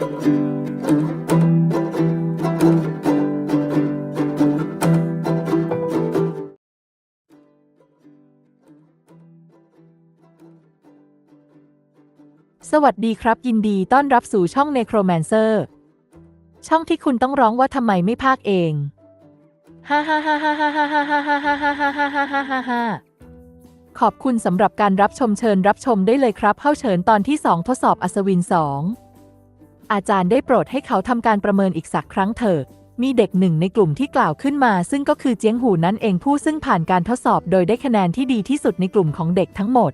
สวัสดีครับ ยินดีต้อนรับสู่ช่อง Necromancer ช่องที่คุณต้องร้องว่าทำไมไม่พากเองฮ่าฮ่าฮ่าฮ่าฮ่าฮ่าฮ่าฮ่าฮ่าฮ่าฮ่าฮ่าฮ่าฮ่าฮ่าฮ่าขอบคุณสำหรับการรับชมเชิญรับชมได้เลยครับ เข้าเชิญตอนที่ 2 ทดสอบอัศวิน 2 อาจารย์ได้โปรดให้เขาทำการประเมินอีกสักครั้งเถิดมีเด็กหนึ่งในกลุ่มที่กล่าวขึ้นมา ซึ่งก็คือเจียงหูนั่นเองผู้ซึ่งผ่านการทดสอบโดยได้คะแนนที่ดีที่สุดในกลุ่มของเด็กทั้งหมด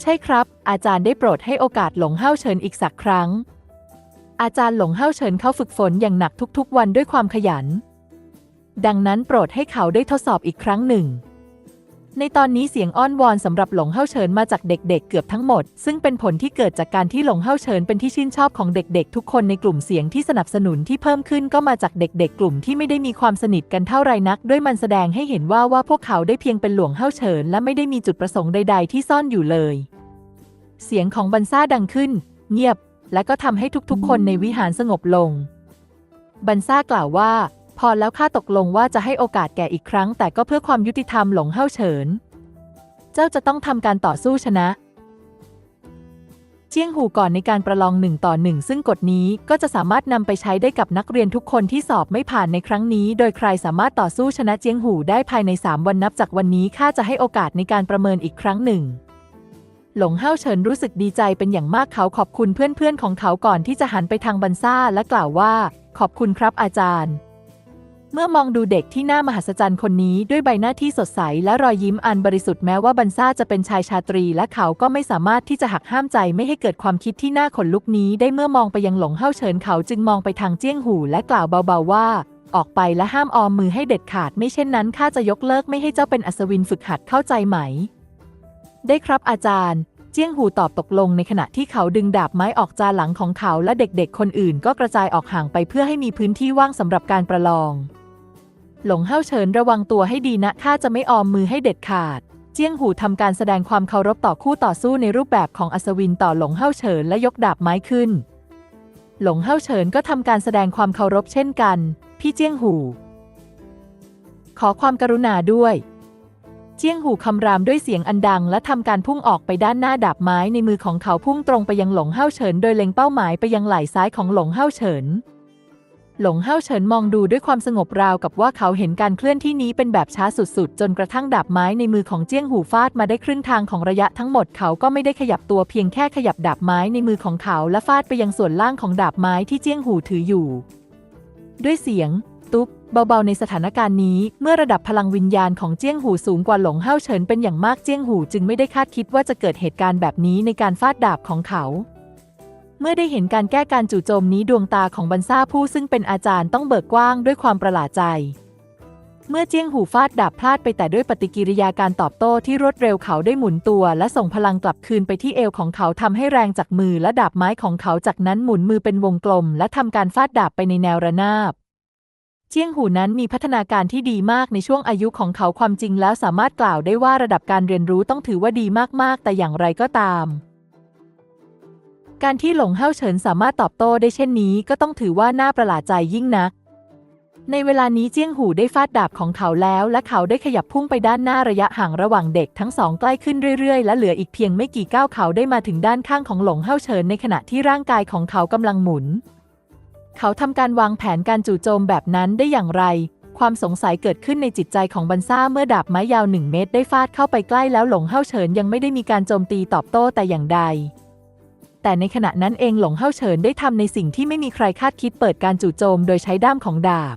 ใช่ครับ อาจารย์ได้โปรดให้โอกาสหลงเฮาเฉินอีกสักครั้ง อาจารย์หลงเฮาเฉินเขาฝึกฝนอย่างหนักทุกๆ วันด้วยความขยัน ดังนั้นโปรดให้เขาได้ทดสอบอีกครั้งหนึ่ง ในตอนนี้เสียงอ้อนวอนสำหรับหลงเฮาเฉินมาจากเด็กๆเกือบทั้งหมด ซึ่งเป็นผลที่เกิดจากการที่หลงเฮาเฉินเป็นที่ชื่นชอบของเด็กๆ ทุกคนในกลุ่มเสียงที่สนับสนุนที่เพิ่มขึ้นก็มาจากเด็กๆ กลุ่มที่ไม่ได้มีความสนิทกันเท่าไรนัก ด้วยมันแสดงให้เห็นว่าว่าพวกเขาได้เพียงเป็นหลวงเฮาเฉินและไม่ได้มีจุดประสงค์ใด ๆ ที่ซ่อนอยู่เลย เสียงของบันซ่าดังขึ้น เงียบ และก็ทำให้ทุกๆ คนในวิหารสงบลง บันซ่ากล่าวว่า พอแล้วข้าตกลงว่าจะให้โอกาสแก่อีกครั้ง แต่ก็เพื่อความยุติธรรมหลงเฮาเฉิน เจ้าจะต้องทำการต่อสู้ชนะ เจียงหูก่อนในการประลองหนึ่งต่อหนึ่งซึ่งกฎนี้ก็จะสามารถนำไปใช้ได้กับนักเรียนทุกคนที่สอบไม่ผ่านในครั้งนี้ โดยใครสามารถต่อสู้ชนะเจียงหูได้ภายใน 3 วันนับจากวันนี้ข้าจะให้โอกาสในการประเมินอีกครั้งหนึ่งหลงเฮาเฉินรู้สึกดีใจเป็นอย่างมากเขาขอบคุณเพื่อนๆของเขาก่อนที่จะหันไปทางบันซ่าและกล่าวว่า ขอบคุณครับอาจารย์ เมื่อมองดูเด็กที่น่ามหัศจรรย์คนนี้ด้วยใบหน้าที่สดใสและรอยยิ้มอันบริสุทธิ์แม้ว่าบันซ่าจะเป็นชายชาตรี และเขาก็ไม่สามารถที่จะหักห้ามใจไม่ให้เกิดความคิดที่น่าขนลุกนี้ได้เมื่อมองไปยังหลงเฮาเฉินเขาจึงมองไปทางเจี้ยงหูและกล่าวเบาๆว่า ออกไปและห้ามออมมือให้เด็ดขาดไม่เช่นนั้นข้าจะยกเลิกไม่ให้เจ้าเป็นอัศวินฝึกหัดเข้าใจไหม ได้ครับอาจารย์เจี้ยงหูตอบตกลงในขณะที่เขาดึงดาบไม้ออกจากหลังของเขาและเด็กๆ คนอื่นก็กระจายออกห่างไปเพื่อให้มีพื้นที่ว่างสำหรับการประลอง หลงเฮาเฉินระวังตัวให้ดีนะข้าจะไม่ออมมือให้เด็ดขาด เจี้ยงหูทำการแสดงความเคารพต่อคู่ต่อสู้ในรูปแบบของอัศวินต่อหลงเฮาเฉินและยกดาบไม้ขึ้น หลงเฮาเฉินก็ทำการแสดงความเคารพเช่นกัน พี่เจี้ยงหู ขอความกรุณาด้วย เจี้ยงหูคำรามด้วยเสียงอันดัง และทำการพุ่งออกไปด้านหน้าดาบไม้ในมือของเขาพุ่งตรงไปยังหลงเฮาเฉิน โดยเล็งเป้าหมายไปยังไหล่ซ้ายของหลงเฮาเฉิน หลงเฮาเฉินมองดูด้วยความสงบราวกับว่าเขาเห็นการเคลื่อนที่นี้เป็นแบบช้าสุดๆ จนกระทั่งดาบไม้ในมือของเจี้ยงหูฟาดมาได้ครึ่งทางของระยะทั้งหมดเขาก็ไม่ได้ขยับตัวเพียงแค่ขยับดาบไม้ในมือของเขาและฟาดไปยังส่วนล่างของดาบไม้ที่เจี้ยงหูถืออยู่ ด้วยเสียง ตุ๊บเบาๆในสถานการณ์นี้เมื่อระดับพลังวิญญาณของเจี้ยงหูสูงกว่าหลงเฮาเฉินเป็นอย่างมากเจี้ยงหูจึงไม่ได้คาดคิดว่าจะเกิดเหตุการณ์แบบนี้ในการฟาดดาบของเขา เมื่อได้เห็นการแก้การจู่โจมนี้ดวงตาของบันซ่าผู้ซึ่งเป็นอาจารย์ต้องเบิกกว้างด้วยความประหลาดใจ เมื่อเจียงหูฟาดดาบพลาดไปแต่ด้วยปฏิกิริยาการตอบโต้ที่รวดเร็วเขาได้หมุนตัวและส่งพลังกลับคืนไปที่เอวของเขาทำให้แรงจากมือและดาบไม้ของเขาจากนั้นหมุนมือเป็นวงกลม และทำการฟาดดาบไปในแนวระนาบเจียงหูนั้นมีพัฒนาการที่ดีมากในช่วงอายุของเขาความจริงแล้วสามารถกล่าวได้ว่าระดับการเรียนรู้ต้องถือว่าดีมากๆ แต่อย่างไรก็ตาม การที่หลงเฮาเฉินสามารถตอบโต้ได้เช่นนี้ก็ต้องถือว่าน่าประหลาดใจยิ่งนัก ในเวลานี้เจียงหูได้ฟาดดาบของเขาแล้ว และเขาได้ขยับพุ่งไปด้านหน้าระยะห่างระหว่างเด็กทั้งสองใกล้ขึ้นเรื่อยๆ และเหลืออีกเพียงไม่กี่ก้าวเขาได้มาถึงด้านข้างของหลงเฮาเฉินในขณะที่ร่างกายของเขากำลังหมุน เขาทำการวางแผนการจู่โจมแบบนั้นได้อย่างไร ความสงสัยเกิดขึ้นในจิตใจของบันซ่าเมื่อดาบไม้ยาวหนึ่งเมตร ได้ฟาดเข้าไปใกล้แล้วหลงเฮาเฉินยังไม่ได้มีการโจมตีตอบโต้แต่อย่างใด แต่ในขณะนั้นเองหลงเฮาเฉินได้ทำในสิ่งที่ไม่มีใครคาดคิดเปิดการจู่โจมโดยใช้ด้ามของดาบ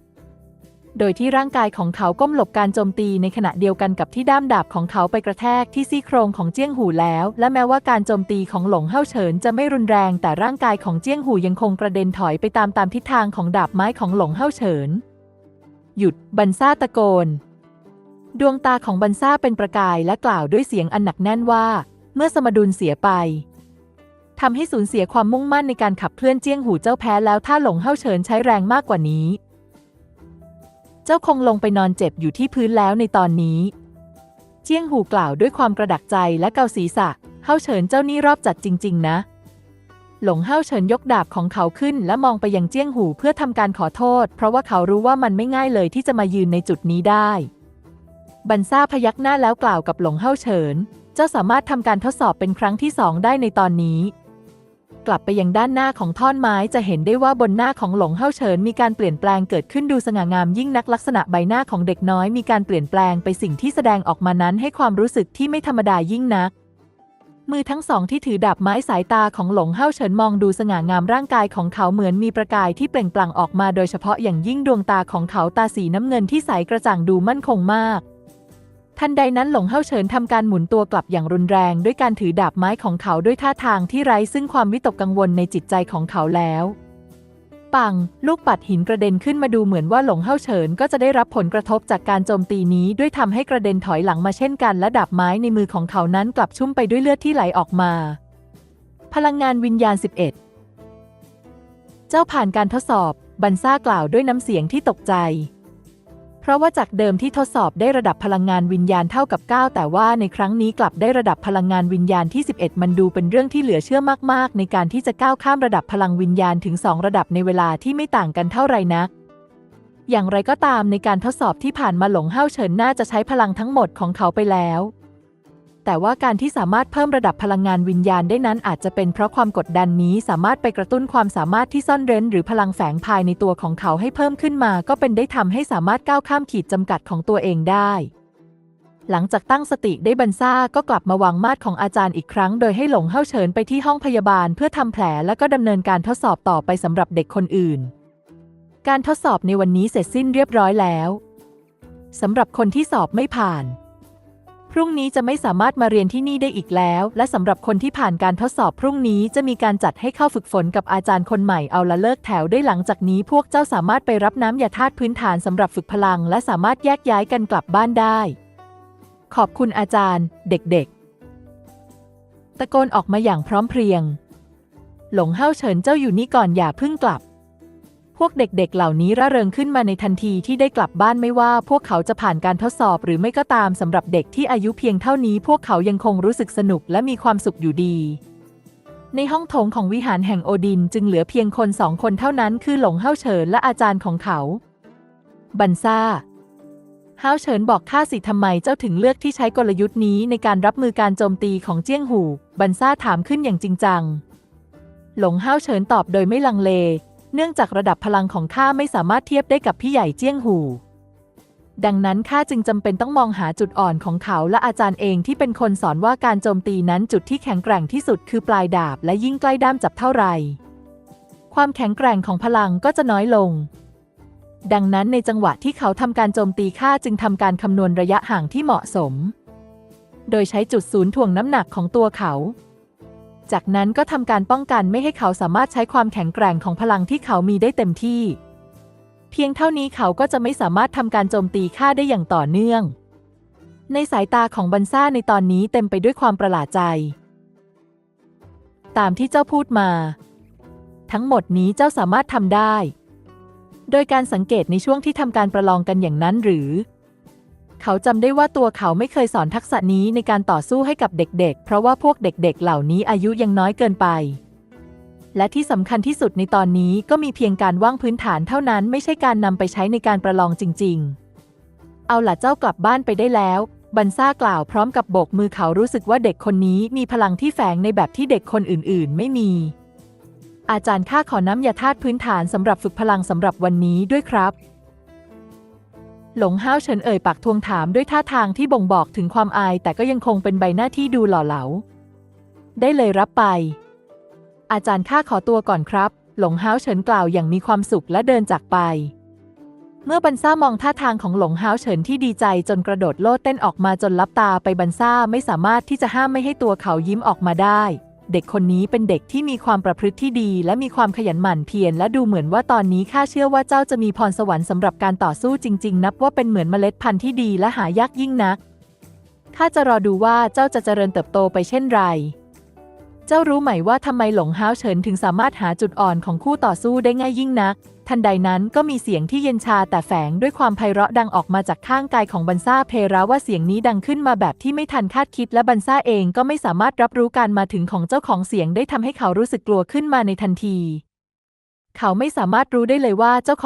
โดยที่ร่างกายของเขาก้มหลบการโจมตีในขณะเดียวกันกับที่ด้ามดาบของเขาไปกระแทกที่ซี่โครงของเจี้ยงหูแล้ว และแม้ว่าการโจมตีของหลงเฮาเฉินจะไม่รุนแรง แต่ร่างกายของเจี้ยงหูยังคงกระเด็นถอยไปตามตามทิศทางของดาบไม้ของหลงเฮาเฉิน หยุดบันซ่าตะโกน ดวงตาของบันซ่าเป็นประกายและกล่าวด้วยเสียงอันหนักแน่นว่า เมื่อสมดุลเสียไป ทำให้สูญเสียความมุ่งมั่นในการขับเคลื่อนเจี้ยงหูเจ้าแพ้แล้วถ้าหลงเฮาเฉินใช้แรงมากกว่านี้ เจ้าคงลงไปนอนเจ็บอยู่ที่พื้นแล้วในตอนนี้ เจี้ยงหูกล่าวด้วยความกระดักใจและเกาศีรษะเฮาเฉินเจ้านี่รอบจัดจริง ๆ นะ หลงเฮาเฉินยกดาบของเขาขึ้นและมองไปยังเจี้ยงหูเพื่อทำการขอโทษ เพราะว่าเขารู้ว่ามันไม่ง่ายเลยที่จะมายืนในจุดนี้ได้ บันซ่าพยักหน้าแล้วกล่าวกับหลงเฮาเฉิน เจ้าสามารถทำการทดสอบเป็นครั้งที่สองได้ในตอนนี้ กลับไปยังด้านหน้าของท่อนไม้จะเห็นได้ว่าบนหน้าของหลงเฮาเฉินมีการเปลี่ยนแปลงเกิดขึ้นดูสง่างามยิ่งนักลักษณะใบหน้าของเด็กน้อยมีการเปลี่ยนแปลงไปสิ่งที่แสดงออกมานั้นให้ความรู้สึกที่ไม่ธรรมดายิ่งนัก มือทั้งสองที่ถือดาบไม้สายตาของหลงเฮาเฉินมองดูสง่างามร่างกายของเขาเหมือนมีประกายที่เปล่งปลั่งออกมาโดยเฉพาะอย่างยิ่งดวงตาของเขาตาสีน้ำเงินที่ใสกระจ่างดูมั่นคงมาก ทันใดนั้นหลงเฮาเฉินทำการหมุนตัวกลับอย่างรุนแรงด้วยการถือดาบไม้ของเขาด้วยท่าทางที่ไร้ซึ่งความวิตกกังวลในจิตใจของเขาแล้ว ปัง ลูกปัดหินกระเด็นขึ้นมาดูเหมือนว่าหลงเฮาเฉินก็จะได้รับผลกระทบจากการโจมตีนี้ด้วยทำให้กระเด็นถอยหลังมาเช่นกันและดาบไม้ในมือของเขานั้นกลับชุ่มไปด้วยเลือดที่ไหลออกมา พลังงานวิญญาณ 11 เจ้าผ่านการทดสอบบันซ่ากล่าวด้วยน้ำเสียงที่ตกใจ เพราะว่าจากเดิมที่ทดสอบได้ระดับพลังงานวิญญาณเท่ากับ 9 แต่ว่าในครั้งนี้กลับได้ระดับพลังงานวิญญาณที่ 11 มันดูเป็นเรื่องที่เหลือเชื่อมาก ๆ ในการที่จะก้าวข้ามระดับพลังวิญญาณถึง 2 ระดับในเวลาที่ไม่ต่างกันเท่าไหร่นักอย่างไรก็ตามในการทดสอบที่ผ่านมาหลงเฮาเฉินน่าจะใช้พลังทั้งหมดของเขาไปแล้ว แต่ว่าการที่สามารถเพิ่มระดับพลังงานวิญญาณได้นั้นอาจจะเป็นเพราะความกดดันนี้สามารถไปกระตุ้นความสามารถที่ซ่อนเร้น หรือพลังแฝงภายในตัวของเขาให้เพิ่มขึ้นมา ก็เป็นได้ทำให้สามารถก้าวข้ามขีดจำกัดของตัวเองได้หลังจากตั้งสติได้บันซ่าก็กลับมาวางมาดของอาจารย์อีกครั้ง โดยให้หลงเฮาเฉินไปที่ห้องพยาบาลเพื่อทำแผลและก็ดำเนินการทดสอบต่อไปสำหรับเด็กคนอื่น การทดสอบในวันนี้เสร็จสิ้นเรียบร้อยแล้วสำหรับคนที่สอบไม่ผ่าน พรุ่งนี้จะไม่สามารถมาเรียนที่นี่ได้อีกแล้ว และสำหรับคนที่ผ่านการทดสอบพรุ่งนี้จะมีการจัดให้เข้าฝึกฝนกับอาจารย์คนใหม่เอาละเลิกแถวได้หลังจากนี้พวกเจ้าสามารถไปรับน้ำยาธาตุพื้นฐานสำหรับฝึกพลัง และสามารถแยกย้ายกันกลับบ้านได้ ขอบคุณอาจารย์ เด็กๆ ตะโกนออกมาอย่างพร้อมเพรียง หลงเฮาเฉินเจ้าอยู่นี่ก่อนอย่าเพิ่งกลับ พวกเด็กๆ เหล่านี้ร่าเริงขึ้นมาในทันทีที่ได้กลับบ้านไม่ว่าพวกเขาจะผ่านการทดสอบหรือไม่ก็ตามสำหรับเด็กที่อายุเพียงเท่านี้ พวกเขายังคงรู้สึกสนุกและมีความสุขอยู่ดี ในห้องโถงของวิหารแห่งโอดินจึงเหลือเพียงคนสองคนเท่านั้นคือหลงเฮาเฉินและอาจารย์ของเขา บันซ่าเฮาเฉินบอกข้าสิทำไมเจ้าถึงเลือกที่ใช้กลยุทธ์นี้ในการรับมือการโจมตีของเจี้ยงหู บันซ่าถามขึ้นอย่างจริงจัง หลงเฮาเฉินตอบโดยไม่ลังเล เนื่องจากระดับพลังของข้าไม่สามารถเทียบได้กับพี่ใหญ่เจี้ยงหู ดังนั้นข้าจึงจำเป็นต้องมองหาจุดอ่อนของเขาและอาจารย์เองที่เป็นคนสอนว่าการโจมตีนั้นจุดที่แข็งแกร่งที่สุดคือปลายดาบและยิ่งใกล้ด้ามจับเท่าไหร่ความแข็งแกร่งของพลังก็จะน้อยลง ดังนั้นในจังหวะที่เขาทำการโจมตีข้าจึงทำการคำนวณระยะห่างที่เหมาะสม โดยใช้จุดศูนย์ถ่วงน้ำหนักของตัวเขา จากนั้นก็ทำการป้องกันไม่ให้เขาสามารถใช้ความแข็งแกร่งของพลังที่เขามีได้เต็มที่ เพียงเท่านี้เขาก็จะไม่สามารถทำการโจมตีข้าได้อย่างต่อเนื่อง ในสายตาของบันซ่าในตอนนี้เต็มไปด้วยความประหลาดใจ ตามที่เจ้าพูดมา ทั้งหมดนี้เจ้าสามารถทำได้ โดยการสังเกตในช่วงที่ทำการประลองกันอย่างนั้นหรือ เขาจำได้ว่าตัวเขาไม่เคยสอนทักษะนี้ในการต่อสู้ให้กับเด็กๆ เพราะว่าพวกเด็กๆ เหล่านี้อายุยังน้อยเกินไป และที่สำคัญที่สุดในตอนนี้ก็มีเพียงการว่างพื้นฐานเท่านั้นไม่ใช่การนำไปใช้ในการประลองจริง ๆ เอาล่ะเจ้ากลับบ้านไปได้แล้ว บันซ่ากล่าวพร้อมกับโบกมือเขารู้สึกว่าเด็กคนนี้มีพลังที่แฝงในแบบที่เด็กคนอื่นๆ ไม่มี อาจารย์ข้าขอน้ำยาธาตุพื้นฐานสำหรับฝึกพลังสำหรับวันนี้ด้วยครับ หลงห้าวเฉินเอ่ยปากทวงถามด้วยท่าทางที่บ่งบอกถึงความอาย แต่ก็ยังคงเป็นใบหน้าที่ดูหล่อเหลา ได้เลยรับไป อาจารย์ข้าขอตัวก่อนครับ หลงห้าวเฉินกล่าวอย่างมีความสุขและเดินจากไป เมื่อบันซ่ามองท่าทางของหลงห้าวเฉินที่ดีใจจนกระโดดโลดเต้นออกมาจนลับตาไปบันซ่าไม่สามารถที่จะห้ามไม่ให้ตัวเขายิ้มออกมาได้ เด็กคนนี้เป็นเด็กที่มีความประพฤติที่ดี และมีความขยันหมั่นเพียรและดูเหมือนว่าตอนนี้ข้าเชื่อว่าเจ้าจะมีพรสวรรค์สำหรับการต่อสู้จริง ๆ นับว่าเป็นเหมือนเมล็ดพันธุ์ที่ดีและหายากยิ่งนักข้าจะรอดูว่าเจ้าจะเจริญเติบโตไปเช่นไร เจ้ารู้ไหมว่าทำไมหลงฮ้าวเฉินถึงสามารถหาจุดอ่อนของคู่ต่อสู้ได้ง่ายยิ่งนัก ทันใดนั้นก็มีเสียงที่เย็นชาแต่แฝงด้วยความไพเราะดังออกมาจากข้างกายของบันซ่าเพราว่าเสียงนี้ดังขึ้นมาแบบที่ไม่ทันคาดคิดและบันซ่าเองก็ไม่สามารถรับรู้การมาถึงของเจ้าของเสียงได้ทำให้เขารู้สึกกลัวขึ้นมาในทันที เขาไม่สามารถรู้ได้เลยว่าเจ้าของ